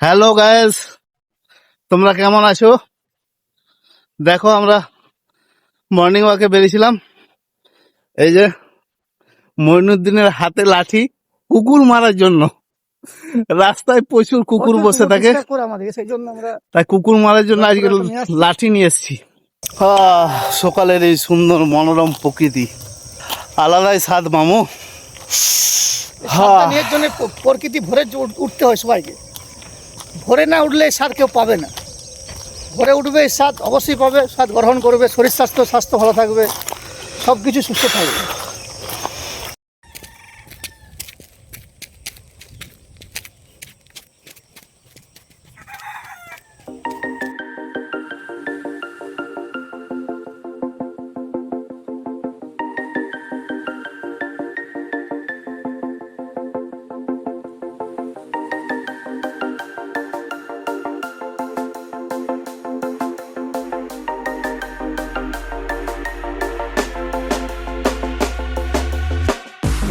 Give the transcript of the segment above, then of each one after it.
Hello guys তোমরা কেমন আছো? দেখো আমরা মর্নিং ওয়াকে বেরিয়েছিলাম। এই যে মইনুদ্দিনের হাতে লাঠি কুকুর মারার জন্য। রাস্তায় প্রচুর কুকুর বসে থাকে। তাই কুকুর মারার জন্য আজকে লাঠি নিয়ে এসছি। সকালের এই সুন্দর মনোরম প্রকৃতি। আলাদাই স্বাদ মামু। হ্যাঁ। প্রকৃতি ভরে উঠতে হয় সবাইকে। ভরে না উঠলে স্বাদ কেউ পাবে না। ভোরে উঠবে, স্বাদ অবশ্যই পাবে, স্বাদ গ্রহণ করবে, শরীর স্বাস্থ্য স্বাস্থ্য ভালো থাকবে সব কিছু সুস্থ থাকবে।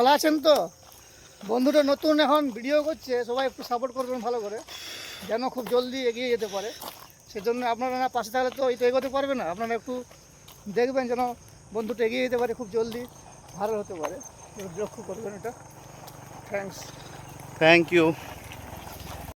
ভালো আছেন তো? বন্ধুটা নতুন এখন ভিডিও করছে, সবাই একটু সাপোর্ট করবেন ভালো করে, যেন খুব জলদি এগিয়ে যেতে পারে। সেজন্য আপনারা না পাশে থাকলে তো তো এগোতে পারবে না, আপনারা একটু দেখবেন যেন বন্ধুটা এগিয়ে যেতে পারে, খুব জলদি ভালো হতে পারে। লক্ষ্য করবেন এটা। Thanks thank you